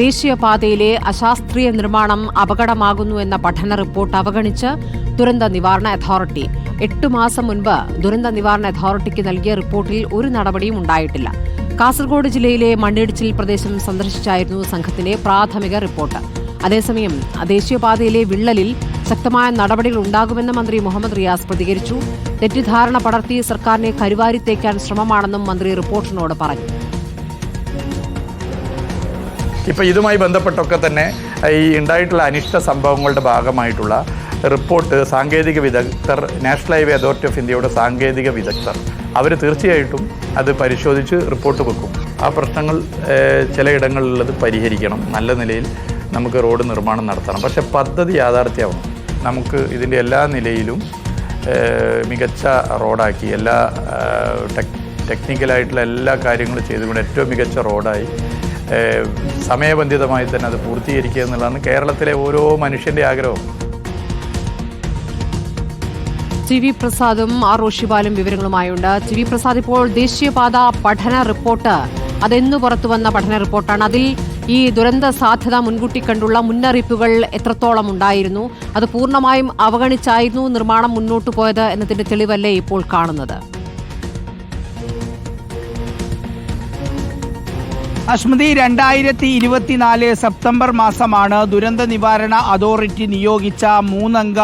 ദേശീയപാതയിലെ അശാസ്ത്രീയ നിർമ്മാണം അപകടമാകുന്നു എന്ന പഠന റിപ്പോർട്ട് അവഗണിച്ച് ദുരന്ത നിവാരണ അതോറിറ്റി. എട്ടു മാസം മുൻപ് ദുരന്ത നിവാരണ അതോറിറ്റിക്ക് നൽകിയ റിപ്പോർട്ടിൽ ഒരു നടപടിയും ഉണ്ടായിട്ടില്ല. കാസർഗോഡ് ജില്ലയിലെ മണ്ണിടിച്ചിൽ പ്രദേശം സന്ദർശിച്ചായിരുന്നു സംഘത്തിന്റെ പ്രാഥമിക റിപ്പോർട്ട്. അതേസമയം ദേശീയപാതയിലെ വിള്ളലിൽ ശക്തമായ നടപടികൾ ഉണ്ടാകുമെന്ന് മന്ത്രി മുഹമ്മദ് റിയാസ് പ്രതികരിച്ചു. തെറ്റിദ്ധാരണ പടർത്തി സർക്കാരിനെ കരുവാരിത്തേക്കാൻ ശ്രമമാണെന്നും മന്ത്രി റിപ്പോർട്ടിനോട് പറഞ്ഞു. ഇപ്പം ഇതുമായി ബന്ധപ്പെട്ടൊക്കെ തന്നെ ഈ ഉണ്ടായിട്ടുള്ള അനിഷ്ട സംഭവങ്ങളുടെ ഭാഗമായിട്ടുള്ള റിപ്പോർട്ട് സാങ്കേതിക വിദഗ്ധർ നാഷണൽ ഹൈവേ അതോറിറ്റി ഓഫ് ഇന്ത്യയുടെ സാങ്കേതിക വിദഗ്ധർ അവർ തീർച്ചയായിട്ടും അത് പരിശോധിച്ച് റിപ്പോർട്ട് വെക്കും. ആ പ്രശ്നങ്ങൾ ചിലയിടങ്ങളിലുള്ളത് പരിഹരിക്കണം. നല്ല നിലയിൽ നമുക്ക് റോഡ് നിർമ്മാണം നടത്തണം. പക്ഷേ പദ്ധതി യാഥാർത്ഥ്യമാവണം. നമുക്ക് ഇതിന്റെ എല്ലാ നിലയിലും മികച്ച റോഡാക്കി എല്ലാ ടെക് ടെക്നിക്കലായിട്ടുള്ള എല്ലാ കാര്യങ്ങളും ചെയ്തുകൊണ്ട് ഏറ്റവും മികച്ച റോഡായി സമയബന്ധിതമായി തന്നെ അത് പൂർത്തീകരിക്കുക എന്നുള്ളതാണ് കേരളത്തിലെ ഓരോ മനുഷ്യന്റെ ആഗ്രഹവും. ടി വി പ്രസാദും ആർ റോഷിബാലും വിവരങ്ങളുമായുണ്ട്. ടി വി പ്രസാദ് ഇപ്പോൾ ദേശീയപാത പഠന റിപ്പോർട്ട്. അതെന്നു പുറത്തുവന്ന പഠന റിപ്പോർട്ടാണ്. അതിൽ ഈ ദുരന്ത സാധ്യത മുൻകൂട്ടി കണ്ടുള്ള മുന്നറിയിപ്പുകൾ എത്രത്തോളം ഉണ്ടായിരുന്നു അത് പൂർണമായും അവഗണിച്ചായിരുന്നു നിർമ്മാണം മുന്നോട്ടു പോയത് എന്നതിന്റെ തെളിവല്ലേ ഇപ്പോൾ കാണുന്നത്? അശ്മതി രണ്ടായിരത്തി ഇരുപത്തിനാല് സെപ്റ്റംബർ മാസമാണ് ദുരന്ത നിവാരണ അതോറിറ്റി നിയോഗിച്ച മൂന്നംഗ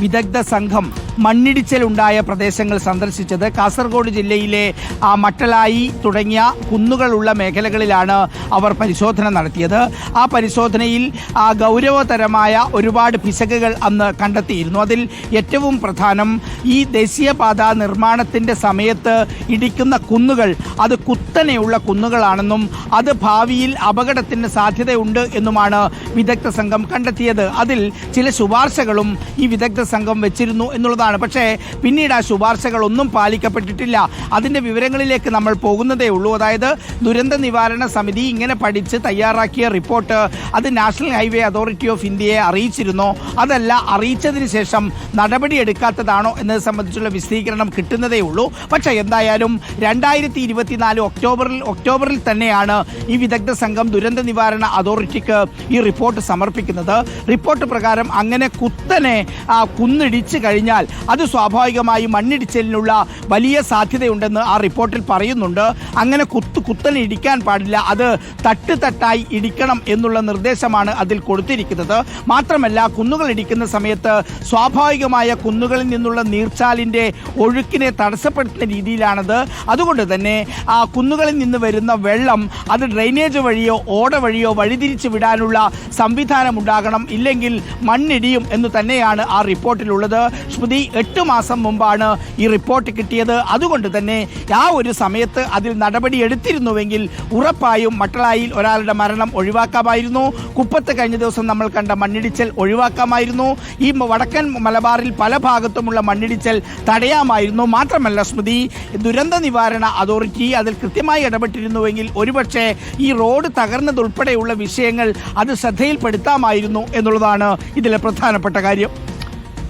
വിദഗ്ധ സംഘം മണ്ണിടിച്ചിലുണ്ടായ പ്രദേശങ്ങൾ സന്ദർശിച്ചത് കാസർഗോഡ് ജില്ലയിലെ ആ, മട്ടലായി തുടങ്ങിയ കുന്നുകളുള്ള മേഖലകളിലാണ് അവർ പരിശോധന നടത്തിയത്. ആ പരിശോധനയിൽ ആ, ഗൗരവതരമായ ഒരുപാട് പിശകുകൾ അന്ന് കണ്ടെത്തിയിരുന്നു. അതിൽ ഏറ്റവും പ്രധാനം ഈ ദേശീയപാത നിർമ്മാണത്തിന്റെ സമയത്ത് ഇടിക്കുന്ന കുന്നുകൾ അത് കുത്തനെയുള്ള കുന്നുകളാണെന്നും അത് ഭാവിയിൽ അപകടത്തിന് സാധ്യതയുണ്ട് എന്നുമാണ് വിദഗ്ധ സംഘം കണ്ടെത്തിയത്. അതിൽ ചില ശുപാർശകളും ഈ വിദഗ്ധ സംഘം വെച്ചിരുന്നു എന്നുള്ളതാണ്. പക്ഷേ പിന്നീട് ആ ശുപാർശകളൊന്നും പാലിക്കപ്പെട്ടിട്ടില്ല. അതിന്റെ വിവരങ്ങളിലേക്ക് നമ്മൾ പോകുന്നതേ ഉള്ളൂ. അതായത് ദുരന്ത നിവാരണ സമിതി ഇങ്ങനെ പഠിച്ച് തയ്യാറാക്കിയ റിപ്പോർട്ട് അത് നാഷണൽ ഹൈവേ അതോറിറ്റി ഓഫ് ഇന്ത്യയെ അറിയിച്ചിരുന്നോ. അതല്ല അറിയിച്ചതിന് ശേഷം നടപടി എടുക്കാത്തതാണോ എന്നത് സംബന്ധിച്ചുള്ള വിശദീകരണം കിട്ടുന്നതേ ഉള്ളൂ. പക്ഷേ എന്തായാലും രണ്ടായിരത്തി ഇരുപത്തിനാല് ഒക്ടോബറിൽ ഒക്ടോബറിൽ തന്നെയാണ് ഈ വിദഗ്ധ സംഘം ദുരന്ത നിവാരണ അതോറിറ്റിക്ക് ഈ റിപ്പോർട്ട് സമർപ്പിക്കുന്നത്. റിപ്പോർട്ട് പ്രകാരം അങ്ങനെ കുത്തനെ കുന്നിടിച്ച് കഴിഞ്ഞാൽ അത് സ്വാഭാവികമായി മണ്ണിടിച്ചിലിനുള്ള വലിയ സാധ്യതയുണ്ടെന്ന് ആ റിപ്പോർട്ടിൽ പറയുന്നുണ്ട്. അങ്ങനെ കുത്ത് കുത്തനെ ഇടിക്കാൻ പാടില്ല. അത് തട്ട് തട്ടായി ഇടിക്കണം എന്നുള്ള നിർദ്ദേശമാണ് അതിൽ കൊടുത്തിരിക്കുന്നത്. മാത്രമല്ല കുന്നുകൾ ഇടിക്കുന്ന സമയത്ത് സ്വാഭാവികമായ കുന്നുകളിൽ നിന്നുള്ള നീർച്ചാലിന്റെ ഒഴുക്കിനെ തടസ്സപ്പെടുത്തുന്ന രീതിയിലാണത്. അതുകൊണ്ട് തന്നെ ആ കുന്നുകളിൽ നിന്ന് വരുന്ന വെള്ളം അത് ഡ്രെയിനേജ് വഴിയോ ഓട വഴിയോ വഴിതിരിച്ച് വിടാനുള്ള സംവിധാനം ഉണ്ടാകണം. ഇല്ലെങ്കിൽ മണ്ണിടിയും എന്ന് തന്നെയാണ് ആ റിപ്പോർട്ടിലുള്ളത്. സ്മൃതി എട്ട് മാസം മുമ്പാണ് ഈ റിപ്പോർട്ട് കിട്ടിയത്. അതുകൊണ്ട് തന്നെ ആ ഒരു സമയത്ത് അതിൽ നടപടി എടുത്തിരുന്നുവെങ്കിൽ ഉറപ്പായും മട്ടളായിൽ ഒരാളുടെ മരണം ഒഴിവാക്കാമായിരുന്നു. കുപ്പത്ത് കഴിഞ്ഞ ദിവസം നമ്മൾ കണ്ട മണ്ണിടിച്ചൽ ഒഴിവാക്കാമായിരുന്നു. ഈ വടക്കൻ മലബാറിൽ പല ഭാഗത്തുമുള്ള മണ്ണിടിച്ചൽ തടയാമായിരുന്നു. മാത്രമല്ല സ്മൃതി ദുരന്ത നിവാരണ അതോറിറ്റി അതിൽ കൃത്യമായി ഇടപെട്ടിരുന്നുവെങ്കിൽ ഒരുപക്ഷെ ഈ റോഡ് തകർന്നതുൾപ്പെടെയുള്ള വിഷയങ്ങൾ അത് ശ്രദ്ധയിൽപ്പെടുത്താമായിരുന്നു എന്നുള്ളതാണ് ഇതിലെ പ്രധാനപ്പെട്ട കാര്യം.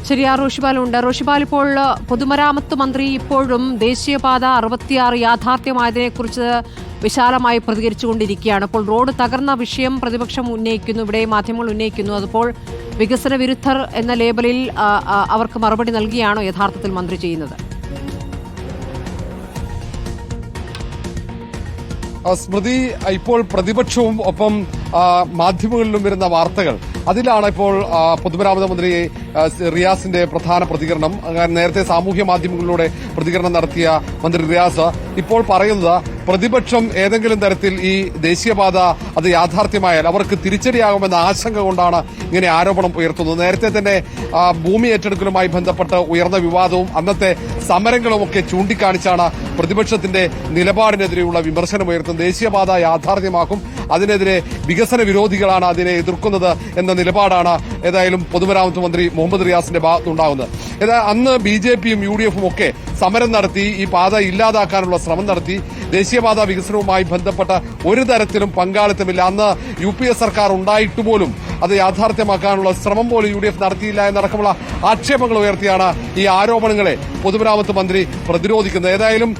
ശരി ആ റോഷിബാലുണ്ട്. റോഷിബാൽ ഇപ്പോൾ പൊതുമരാമത്ത് മന്ത്രി ഇപ്പോഴും ദേശീയപാത അറുപത്തിയാറ് യാഥാർത്ഥ്യമായതിനെക്കുറിച്ച് വിശാലമായി പ്രതികരിച്ചുകൊണ്ടിരിക്കുകയാണ്. അപ്പോൾ റോഡ് തകർന്ന വിഷയം പ്രതിപക്ഷം ഉന്നയിക്കുന്നു ഇവിടെ മാധ്യമങ്ങൾ ഉന്നയിക്കുന്നു. അതിപ്പോൾ വികസന വിരുദ്ധർ എന്ന ലേബലിൽ അവർക്ക് മറുപടി നൽകിയാണോ യഥാർത്ഥത്തിൽ മന്ത്രി ചെയ്യുന്നത്? സ്മൃതി ഇപ്പോൾ പ്രതിപക്ഷവും ഒപ്പം മാധ്യമങ്ങളിലും വരുന്ന വാർത്തകൾ. അതിലാണ് ഇപ്പോൾ പൊതുമരാമത മന്ത്രി റിയാസിന്റെ പ്രധാന പ്രതികരണം. നേരത്തെ സാമൂഹ്യ മാധ്യമങ്ങളിലൂടെ പ്രതികരണം നടത്തിയ മന്ത്രി റിയാസ് ഇപ്പോൾ പറയുന്നത് പ്രതിപക്ഷം ഏതെങ്കിലും തരത്തിൽ ഈ ദേശീയപാത അത് യാഥാർത്ഥ്യമായാൽ അവർക്ക് തിരിച്ചടിയാകുമെന്ന ആശങ്ക കൊണ്ടാണ് ഇങ്ങനെ ആരോപണം ഉയർത്തുന്നത്. നേരത്തെ തന്നെ ഭൂമി ഏറ്റെടുക്കലുമായി ബന്ധപ്പെട്ട് ഉയർന്ന വിവാദവും അന്നത്തെ സമരങ്ങളുമൊക്കെ ചൂണ്ടിക്കാണിച്ചാണ് പ്രതിപക്ഷത്തിന്റെ നിലപാടിനെതിരെയുള്ള വിമർശനം ഉയർത്തുന്നത്. ദേശീയപാത യാഥാർത്ഥ്യമാക്കും അതിനെതിരെ വികസന വിരോധികളാണ് അതിനെ എതിർക്കുന്നത് എന്ന നിലപാടാണ് ഏതായാലും പൊതുമരാമത്ത് മന്ത്രി മുഹമ്മദ് റിയാസിന്റെ ഭാഗത്തുണ്ടാകുന്നത്. അന്ന് ബി ജെ പിയും യു ഡി എഫും ഒക്കെ സമരം നടത്തി ഈ പാത ഇല്ലാതാക്കാനുള്ള ശ്രമം നടത്തി ദേശീയപാത വികസനവുമായി ബന്ധപ്പെട്ട ഒരു തരത്തിലും പങ്കാളിത്തമില്ല. അന്ന് യു പി എ സർക്കാർ ഉണ്ടായിട്ട് പോലും അത് യാഥാർത്ഥ്യമാക്കാനുള്ള ശ്രമം പോലും യു ഡി എഫ് നടത്തിയില്ല എന്നടക്കമുള്ള ആക്ഷേപങ്ങൾ ഉയർത്തിയാണ് ഈ ആരോപണങ്ങളെ പൊതുമരാമത്ത് മന്ത്രി പ്രതിരോധിക്കുന്നത്. ഏതായാലും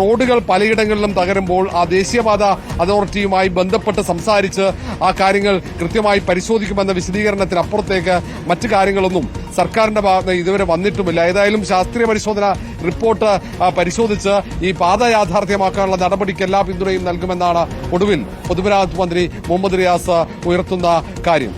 റോഡുകൾ പലയിടങ്ങളിലും തകരുമ്പോൾ ആ ദേശീയപാത അതോറിറ്റിയുമായി ബന്ധപ്പെട്ട് സംസാരിച്ച് ആ കാര്യങ്ങൾ കൃത്യമായി പരിശോധിക്കുമെന്ന വിശദീകരണത്തിനപ്പുറത്തേക്ക് മറ്റു കാര്യങ്ങളൊന്നും സർക്കാരിന്റെ ഭാഗത്ത് ഇതുവരെ വന്നിട്ടുമില്ല. ഏതായാലും ശാസ്ത്രീയ പരിശോധന റിപ്പോർട്ട് പരിശോധിച്ച് ഈ പാത യാഥാർത്ഥ്യമാക്കാനുള്ള നടപടിക്ക് എല്ലാ പിന്തുണയും നൽകുമെന്നാണ് ഒടുവിൽ പൊതുമരാമത്ത് മന്ത്രി മുഹമ്മദ് റിയാസ് ഉയർത്തുന്ന കാര്യം.